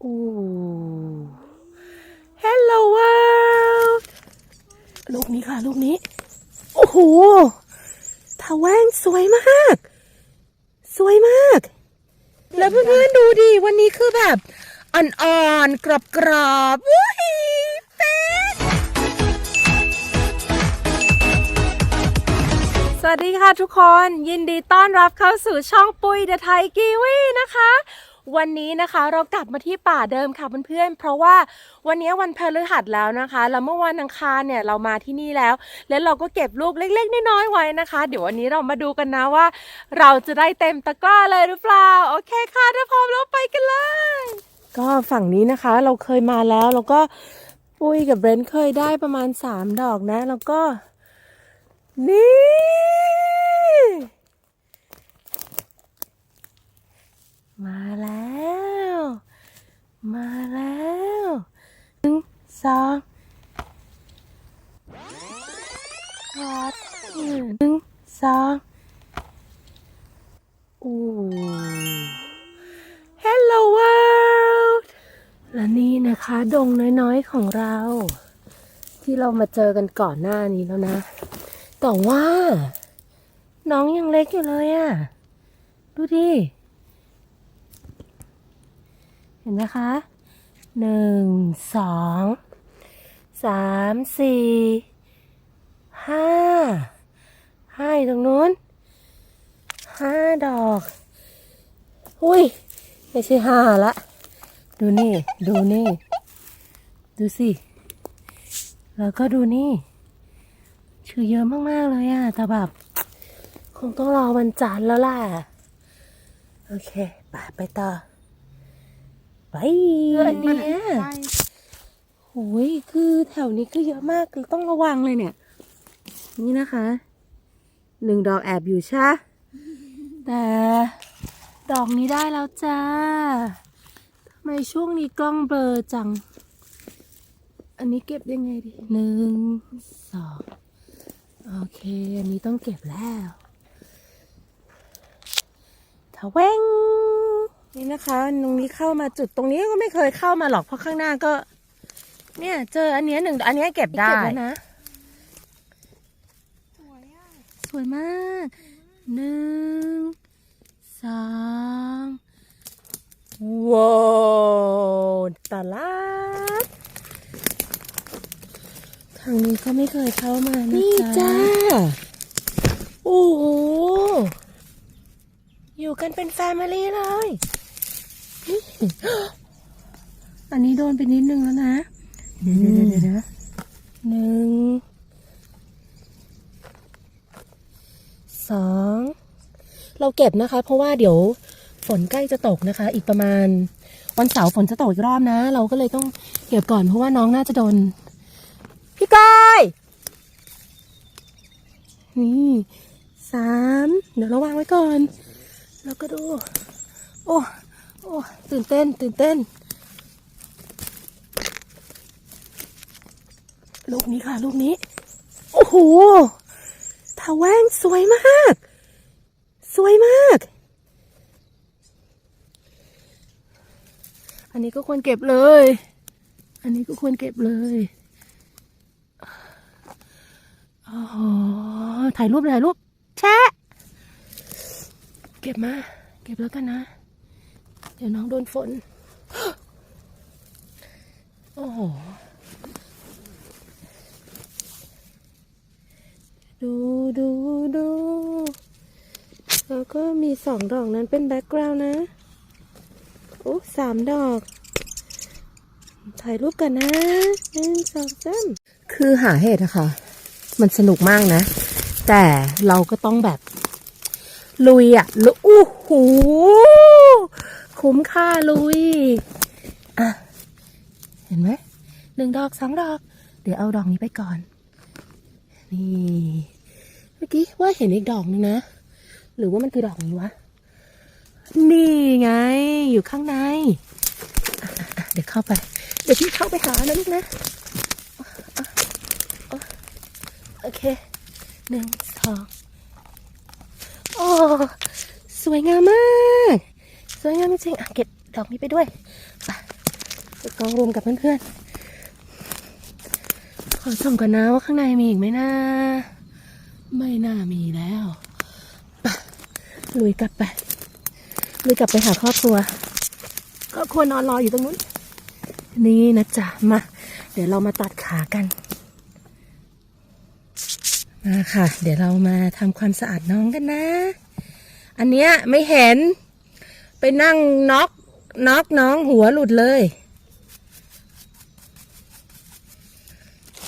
โอ้ Hello world ลูกนี้ค่ะ ลูกนี้ โอ้โหทาแว่งสวยมาก สวยมาก แล้วเพื่อนๆดูดิวันนี้คือแบบอ่อนๆ กรอบๆวุ้ยเป็ดสวัสดีค่ะทุกคน ยินดีต้อนรับเข้าสู่ช่องปุ้ยเดอะไทยกีวีนะคะ วันนี้นะคะเรากลับมาที่ป่าเดิมค่ะเพื่อนๆ เพราะว่าวันนี้วันพฤหัสแล้วนะคะ แล้วเมื่อวันอังคารเนี่ยเรามาที่นี่แล้ว แล้วเราก็เก็บลูกเล็กๆน้อยๆไว้นะคะ เดี๋ยววันนี้เรามาดูกันนะว่า เราจะได้เต็มตะกร้าเลยหรือเปล่า โอเคค่ะถ้าพร้อมแล้วไปกันเลย ก็ฝั่งนี้นะคะเราเคยมาแล้วแล้วก็ปุ้ยกับเบรนท์เคยได้ประมาณสามดอกนะ แล้วก็ นี่ มาแล้ว มาแล้วหนึ่งสองหนึ่งสองโอ้ Hello world และนี่นะคะดงน้อยๆของเรา ที่เรามาเจอกันก่อนหน้านี้แล้วนะ แต่ว่า น้องยังเล็กอยู่เลยอะ่ะ ดูดิ ห็นไหมคะหนึ่งสองสามสี่ห้าห้าตรงนู้นห้าดอกอุ้ยไม่ใช่ห้าละ ดูนี่ ดูนี่ ดูสิ แล้วก็ดูนี่ ชื่อเยอะมาก ๆ เลยอะแต่แบบ คงต้องรอวันจันทร์แล้วล่ะ โอเค ไปไปต่อ ไปอันเนี้ยโอ้ยคือแถวนี้คือเยอะมากคือต้องระวังเลยเนี่ย นี่นะคะหนึ่งดอกแอบอยู่ใช่ปะแต่ดอกนี้ได้แล้วจ้าทำไมช่วงนี้กล้องเบลอจัง อันนี้เก็บยังไงดีหนึ่งสองโอเค อันนี้ต้องเก็บแล้วทะเวง นี่นะคะตรงนี้เข้ามาจุดตรงนี้ก็ไม่เคยเข้ามาหรอกเพราะข้างหน้าก็ เนี่ย เจออันเนี้ยหนึ่งอันเนี้ยเก็บได้นะสวยมากหนึ่งสองว้าวตลาดทางนี้ก็ไม่เคยเข้ามานะนี่จ้า โอ้โห อยู่กันเป็นแฟมิลี่เลยนี่ อันนี้โดนไปนิดนึงแล้วนะเดี๋ยวเดี๋ยวเดี๋ยวนะหนึ่ง สอง เราเก็บนะคะ เพราะว่าเดี๋ยวฝนใกล้จะตกนะคะ อีกประมาณวันเสาร์ฝนจะตกอีกรอบนะ เราก็เลยต้องเก็บก่อนเพราะว่าน้องน่าจะโดน พี่กายนี่สามเดี๋ยวเราวางไว้ก่อน แล้วก็ดู โอ้ โอ้ตื่นเต้น ตื่นเต้น ลูกนี้ค่ะ ลูกนี้ โอ้โหทาแว่งสวยมาก สวยมาก อันนี้ก็ควรเก็บเลย อันนี้ก็ควรเก็บเลยอ๋อถ่ายรูปถ่ายรูปแชะ เก็บมา เก็บแล้วกันนะ เดี๋ยวน้องโดนฝน โอ้โห ดูดูดูแล้วก็มีสองดอกนั้นเป็นแบ็กกราวน์นะ โอ้สามดอก ถ่ายรูปกันนะหนึ่งสองสามคือหาเห็ดอะค่ะ มันสนุกมากนะ แต่เราก็ต้องแบบ ลุยอะลุอู้หู คุ้มค่าลุย อะ เห็นไหมหนึ่งดอกสองดอก เดี๋ยวเอาดอกนี้ไปก่อน นี่ เมื่อกี้ว่าเห็นอีกดอกนึงนะ หรือว่ามันคือดอกนี้วะ นี่ไง อยู่ข้างใน เดี๋ยวเข้าไป เดี๋ยวพี่เข้าไปหานะลูกนะอะโอเค หนึ่งสองโอ้สวยงามมาก วยงามจริงๆอะเก็บดอกนี้ไปด้วยไปกองรวมกับเพื่อนๆ ขอส่องกันนะว่าข้างในมีอีกไหมนะ ไม่น่ามีแล้วไปลุยกลับไปลุยกลับไปหาครอบครัวครอบครัวนอนรออยู่ตรงนู้น นี่นะจ๊ะ มา เดี๋ยวเรามาตัดขากัน มาค่ะ เดี๋ยวเรามาทำความสะอาดน้องกันนะ อันเนี้ยไม่เห็น นั่งน็อกน็อกน้องหัวหลุดเลย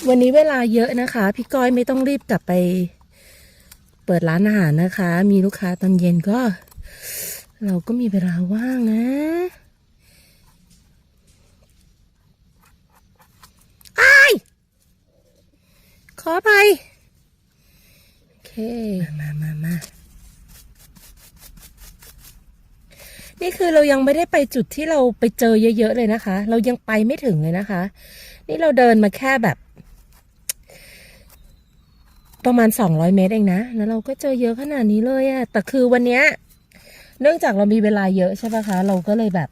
วันนี้เวลาเยอะนะคะ พี่ก้อยไม่ต้องรีบกลับไป เปิดร้านอาหารนะคะ มีลูกค้าตอนเย็นก็ เราก็มีเวลาว่างนะไอ้ขอไป โอเค มามามา นี่คือเรายังไม่ได้ไปจุดที่เราไปเจอเยอะๆเลยนะคะ เรายังไปไม่ถึงเลยนะคะ นี่เราเดินมาแค่แบบ ประมาณสองร้อยเมตรเองนะแล้วเราก็เจอเยอะขนาดนี้เลยอะแต่คือวันเนี้ยเนื่องจากเรามีเวลาเยอะใช่ปะคะ เราก็เลยแบบ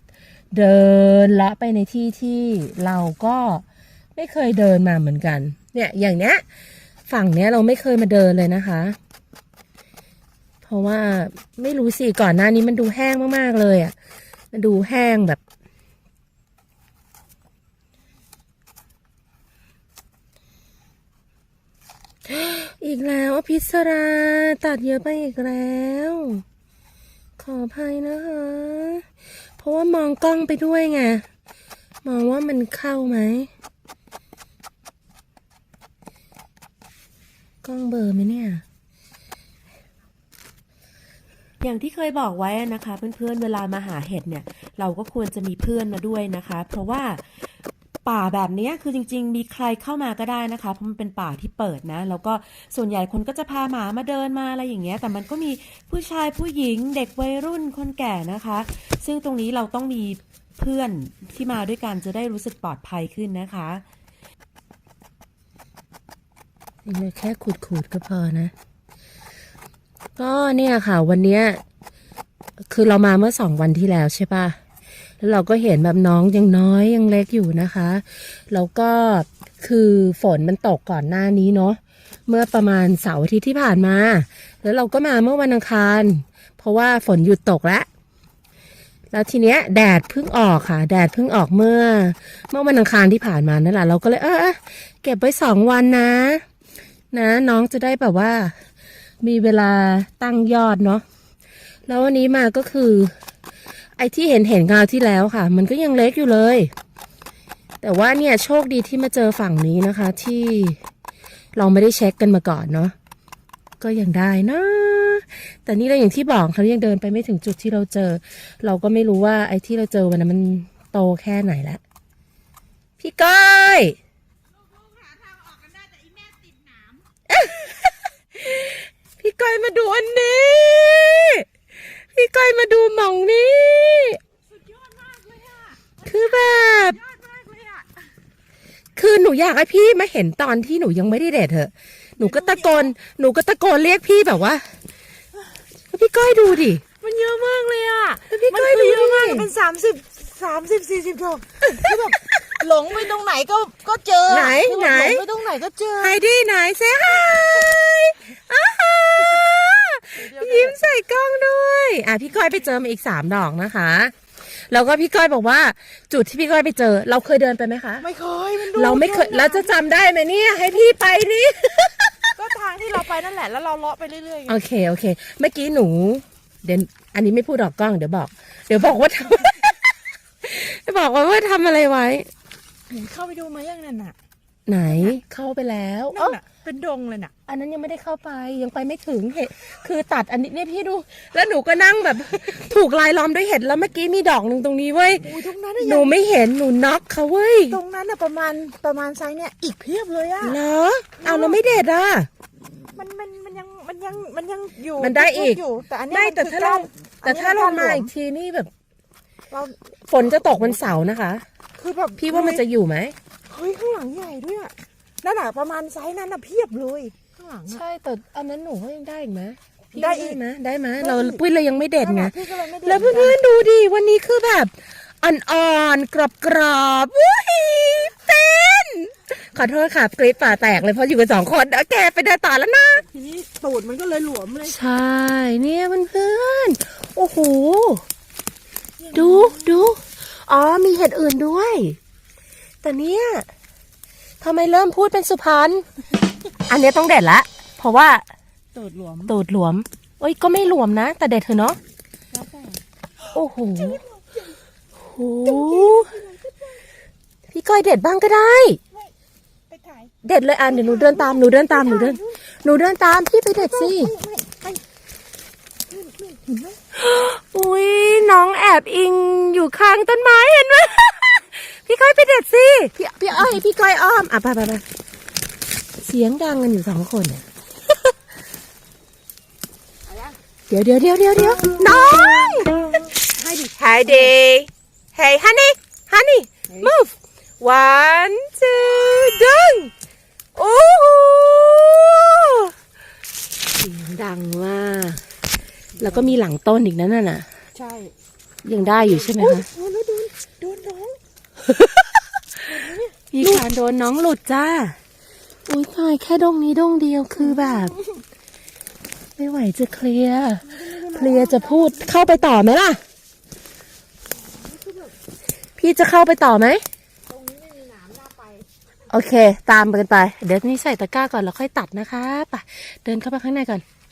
เดินเลาะไปในที่ที่เราก็ไม่เคยเดินมาเหมือนกัน เนี่ยอย่างเนี้ย ฝั่งเนี้ยเราไม่เคยมาเดินเลยนะคะ เพราะว่าไม่รู้สิก่อนหน้านี้มันดูแห้งมากๆเลยอะ่ะ มันดูแห้งแบบ อีกแล้วอภิสราตัดเยอะไปอีกแล้ว ขออภัยนะคะ เพราะว่ามองกล้องไปด้วยไง มองว่ามันเข้าไหมกล้องเบอร์ไหมเนี่ย อย่างที่เคยบอกไว้นะคะ เพื่อนๆเวลามาหาเห็ดเนี่ย เราก็ควรจะมีเพื่อนมาด้วยนะคะ เพราะว่าป่าแบบนี้คือจริง ๆ มีใครเข้ามาก็ได้นะคะ เพราะมันเป็นป่าที่เปิดนะ แล้วก็ส่วนใหญ่คนก็จะพาหมามาเดินมาอะไรอย่างเงี้ย แต่มันก็มีผู้ชายผู้หญิงเด็กวัยรุ่นคนแก่นะคะ ซึ่งตรงนี้เราต้องมีเพื่อนที่มาด้วยกันจะได้รู้สึกปลอดภัยขึ้นนะคะนี่แค่ขูดๆก็พอนะ ก็เนี่ยค่ะวันเนี้ยคือเรามาเมื่อสองวันที่แล้วใช่ปะแล้วเราก็เห็นแบบน้องยังน้อยยังเล็กอยู่นะคะ แล้วก็คือฝนมันตกก่อนหน้านี้เนาะ เมื่อประมาณเสาร์อาทิตย์ที่ผ่านมา แล้วเราก็มาเมื่อวันอังคาร เพราะว่าฝนหยุดตกแล้ว แล้วทีเนี้ยแดดเพิ่งออกค่ะ แดดเพิ่งออกเมื่อ เมื่อวันอังคารที่ผ่านมานั่นแหละ เราก็เลยเออเออเก็บไว้สองวันนะ นะ น้องจะได้แบบว่า มีเวลาตั้งยอดเนาะแล้ววันนี้มาก็คือ ไอ้ที่เห็นเห็นคราวที่แล้วค่ะ มันก็ยังเล็กอยู่เลย แต่ว่าเนี่ยโชคดีที่มาเจอฝั่งนี้นะคะ ที่เราไม่ได้เช็คกันมาก่อนเนาะก็ยังได้นะ แต่นี่เราอย่างที่บอกเขายังเดินไปไม่ถึงจุดที่เราเจอ เราก็ไม่รู้ว่าไอ้ที่เราเจอวันนั้นมันโตแค่ไหนละพี่ก้อยพี่ก้อ ยมาดูอันนี้ พี่ก้อยมาดูหม่องนี้คือแบบคือหนูอยากให้พี่มาเห็นตอนที่หนูยังไม่ได้เด็ดเถอะ หนูก็ตะโกน หนูก็ตะโกนเรียกพี่แบบว่า พี่ก้อยดูดิ มันเยอะมากเลยอะแล้วพี่มันก้อยคือดูเยอะมากดิเป็นสามสิบสามสิบสี่สิบดอกคือแบบ หลงไปตรงไหนก็ก็เจอไหนคือไหนแบบหลงไปตรงไหนก็เจอ ไฮดี้ไหนเซฮายอ้าฮายิ้มใส่กล้องด้วย อะพี่ก้อยไปเจอมาอีกสามดอกนะคะ แล้วก็พี่ก้อยบอกว่า จุดที่พี่ก้อยไปเจอ เราเคยเดินไปไหมคะ ไม่เคยมันดูเราไม่เคยเราจะจำได้ไหมเนี่ย ให้พี่ไปนี่ ก็ทางที่เราไปนั่นแหละแล้วเราเลาะไปเรื่อยๆไงโอเค โอเค เมื่อกี้หนู เดี๋ยวอันนี้ไม่พูดดอกกล้อง เดี๋ยวบอก เดี๋ยวบอกว่าทำ เดี๋ยวบอกว่าว่าทำอะไรไว้ เข้าไปดูมายังนั่นน่ะ ไหนเข้าไปแล้วนั่นน่ะ เป็นดงเลยน่ะ อันนั้นยังไม่ได้เข้าไปยังไปไม่ถึงเห็ดคือตัดอันนี้เนี่ยพี่ดู แล้วหนูก็นั่งแบบ ถูกลายล้อมด้วยเห็ดแล้วเมื่อกี้มีดอกหนึ่งตรงนี้เว้ยอุ้ยตรงนั้นน่ะหนูไม่เห็นหนูน็อกเขาเว้ยตรงนั้นน่ะประมาณประมาณไซส์เนี่ย อีกเพียบเลยอะเหรอเอาเราไม่เด็ดอะ มันมันมันยังมันยังมันยังอยู่มันได้อีกอยู่แต่อันเนี้ยไม่นแต่คือถ้าเราก้นแต่ถ้าอันเรานี้นมาก้นหลวอีงกทีนี่แบบ เราฝนจะตกวันเสาร์นะคะ คือแบบพี่ว่ามันจะอยู่ไหมเฮ้ยข้างหลังใหญ่ด้วยอะนั่นอะประมาณไซส์นั้นอะเพียบเลยข้างหลังอะ ใช่แต่อันนั้นหนูก็ยังได้อีกไหมพี่ได้อีกไหมได้ไหมเราปุ้ยเรายังไม่เด็ดไงนั่นน่ะพี่ก็เลยไม่ได้แล้วเพื่อนๆดูดิวันนี้คือแบบ อ่อนๆ กรอบๆอุ้ยเป็นขอโทษค่ะกรีดป่าแตกเลยเพราะอยู่กันสองคนโอเคไปเดินต่อแล้วนะ ทีนี้ตูดมันก็เลยหลวมเลยใช่ เนี่ยเพื่อนๆโอ้โห ดูดู อ๋อมีเห็ดอื่นด้วย แต่เนี่ยทำไมเริ่มพูดเป็นสุพรรณอันเนี้ยต้องเด็ดละ เพราะว่าตูดหลวมตูดหลวมโอ้ยก็ไม่หลวมนะ แต่เด็ดเถอะเนาะแล้วแต่โอ้โหโหพี่ก้อยเด็ดบ้างก็ได้ไปถ่ายเด็ดเลยอะเดี๋ยวหนูเดินตามหนูเดินตามหนูเดินหนูเดินตามพี่ไปเด็ดสิ อุ้ยน้องแอบอิงอยู่ข้างต้นไม้เห็นไหมพี่ก้อยไปเด็ดสิ พี่พี่อ้อยพี่ก้อยอ้อม อะไปไปไปเสียงดังกันอยู่สองคนเนี่ยเดี๋ยวเดี๋ยวเดี๋ยวเดี๋ยวเดี๋ยวน้องให้ดิ Hi day Hey honey honey move one two ดึงโอ้โหเสียงดังมาก แล้วก็มีหลังต้นอีกนั่นน่ะ ใช่ยังได้อยู่ใช่ไหมคะโอ้แล้วโดนโดนน้องพี่คานโดนน้องหลุดจ้า อุ้ยตายแค่ดงนี้ดงเดียวคือแบบ ไม่ไหวจะเคลียร์เคลียร์จะพูดเข้าไปต่อไหมล่ะ พี่จะเข้าไปต่อไหมตรงนี้ไม่มีหนามน่าไปโอเค ตามกันไป เดี๋ยวนี้ใส่ตะกร้าก่อนแล้วค่อยตัดนะคะไปเดินเข้าไปข้างในก่อนโอ้ย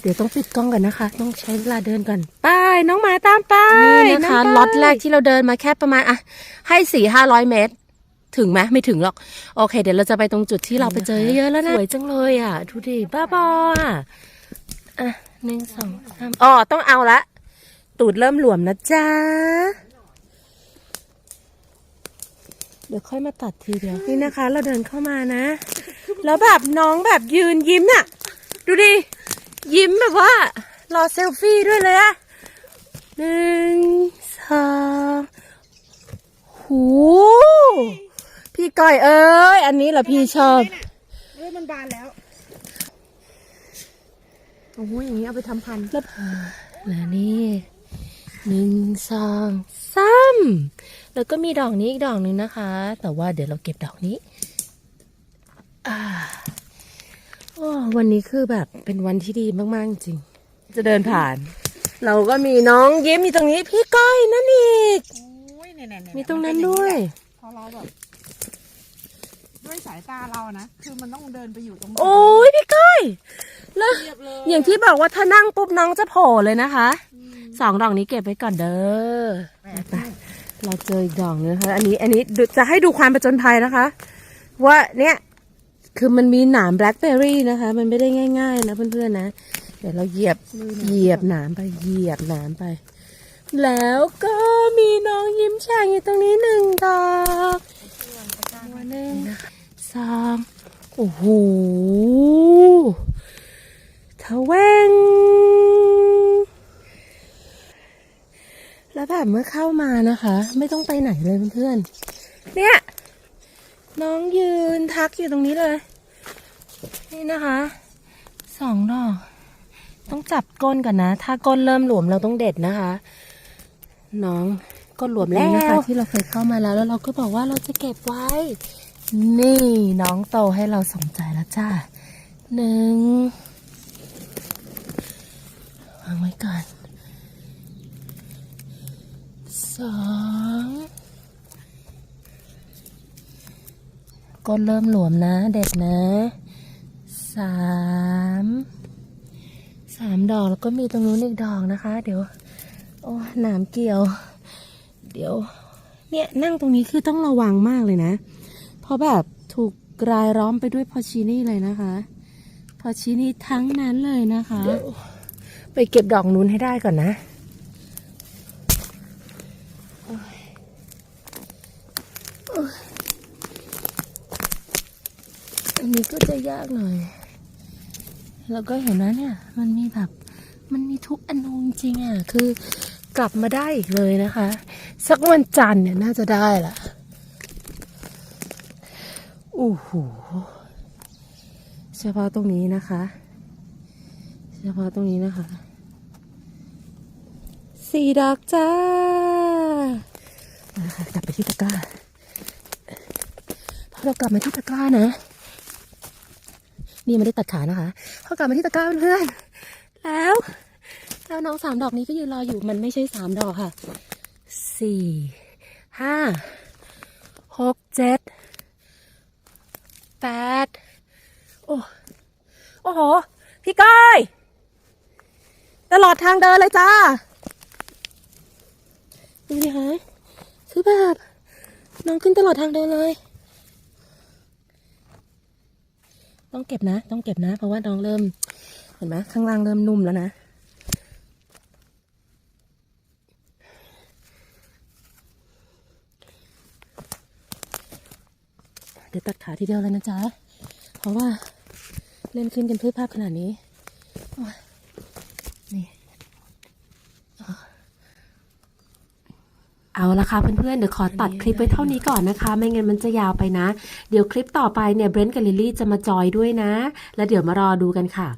เดี๋ยวต้องปิดกล้องก่อนนะคะ ต้องใช้เวลาเดินก่อนไปน้องหมาตามไปนี่นะคะล็อตแรกที่เราเดินมาแค่ประมาณอะให้สี่ห้าร้อยเมตร ถึงไหมไม่ถึงหรอก โอเค เดี๋ยวเราจะไปตรงจุดที่เราไปเจอเยอะๆแล้วนะสวยจังเลยอะ ดูดิบ้าบออะอะหนึ่งสองสามอ๋อต้องเอาละ ตูดเริ่มหลวมนะจ๊ะเดี๋ยวค่อยมาตัดทีเดียวนี่นะคะ เราเดินเข้ามานะ แล้วแบบน้องแบบยืนยิ้มน่ะ ดูดิ ยิ้มแบบว่า รอเซลฟี่ด้วยเลยอะหนึ่งสองหูพี่ก้อยเอ้ย อันนี้เหรอพี่ชอบเฮ้ยมันบานแล้ว โอ้โหอย่างนี้เอาไปทำพันธุ์แล้วแล้วนี่หนึ่งสองสามแล้วก็มีดอกนี้อีกดอกหนึ่งนะคะ แต่ว่าเดี๋ยวเราเก็บดอกนี้ อ่าโอ้ วันนี้คือแบบเป็นวันที่ดีมาก ๆ จริง จะเดินผ่าน เราก็มีน้องยิ้มอยู่ตรงนี้พี่ก้อยนั่นอีกโอ้ยเนี่ยๆๆมีตรงนั้นด้วย พอเราแบบ ด้วยสายตาเรานะ คือมันต้องเดินไปอยู่ตรงโอ้ยพี่ก้อยแล้วเรียบเลยอย่างที่บอกว่าถ้านั่งปุ๊บน้องจะโผล่เลยนะคะสองดอกนี้เก็บไว้ก่อนเด้อไปๆเราเจออีกดอกนึงนะคะอันนี้อันนี้ดูจะให้ดูความประจนภัยนะคะ ว่าเนี่ย คือมันมีหนามแบล็คเบอร์รี่นะคะ มันไม่ได้ง่าย ๆ นะเพื่อนๆนะ เดี๋ยวเราเหยียบเหยียบหนามไปเหยียบหนามไป แล้วก็มีน้องยิ้มแฉ่งอยู่ตรงนี้หนึ่งดอกตัวหนึ่งสองโอ้โหทะแวงแล้วแบบเมื่อเข้ามานะคะ ไม่ต้องไปไหนเลยเพื่อนๆเนี่ย น้องยืนทักอยู่ตรงนี้เลย นี่นะคะสองดอก ต้องจับก้นก่อนนะ ถ้าก้นเริ่มหลวมเราต้องเด็ดนะคะ น้องก้นหลวมแล้วนะคะ ที่เราเคยเข้ามาแล้ว แล้วเราก็บอกว่าเราจะเก็บไว้ นี่น้องโตให้เราสนใจแล้วจ้าหนึ่งวางไว้ก่อนสอง ก้นเริ่มหลวมนะ เด็ดนะสามสามดอกแล้วก็มีตรงนู้นอีกดอกนะคะ เดี๋ยว โอ้หนามเกี่ยว เดี๋ยว เนี่ยนั่งตรงนี้คือต้องระวังมากเลยนะ เพราะแบบถูกรายล้อมไปด้วยพอชินี่เลยนะคะ พอชินี่ทั้งนั้นเลยนะคะ ไปเก็บดอกนู้นให้ได้ก่อนนะโอ๊ยโอ๊ยอั นนี้ก็จะยากหน่อย แล้วก็เห็นนะเนี่ย มันมีแบบ มันมีทุกอนูจริงอะ คือกลับมาได้อีกเลยนะคะ สักวันจันทร์เนี่ยน่าจะได้ละโอ้โห เฉพาะตรงนี้นะคะ เฉพาะตรงนี้นะคะ สี่ดอกจ้านะคะกลับไปที่ตะกร้าพอเรากลับมาที่ตะกร้านะ นี่ไม่ได้ตัดขานะคะพอกลับมาที่ตะกร้าเพื่อนแล้วแล้วน้องสามดอกนี้ก็ยืนรออยู่มันไม่ใช่สามดอกค่ะสี่ห้าหกเจ็ดแปดโอ้โอ้โห พี่ก้อยตลอดทางเดินเลยจ้าดูดิคะคือแบบน้องขึ้นตลอดทางเดินเลย ต้องเก็บนะ ต้องเก็บนะ เพราะว่าน้องเริ่ม เห็นไหมข้างล่างเริ่มนุ่มแล้วนะเดี๋ยวตัดขาทีเดียวเลยนะจ๊ะ เพราะว่าเล่นขึ้นกันพืชภาพขนาดนี้ เอาละค่ะเพื่อนๆเดี๋ยวขอตัดคลิปไว้เท่านี้ก่อนนะคะ ไม่งั้นมันจะยาวไปนะ เดี๋ยวคลิปต่อไปเนี่ยเบรนท์กับลิลลี่จะมาจอยด้วยนะ แล้วเดี๋ยวมารอดูกันค่ะ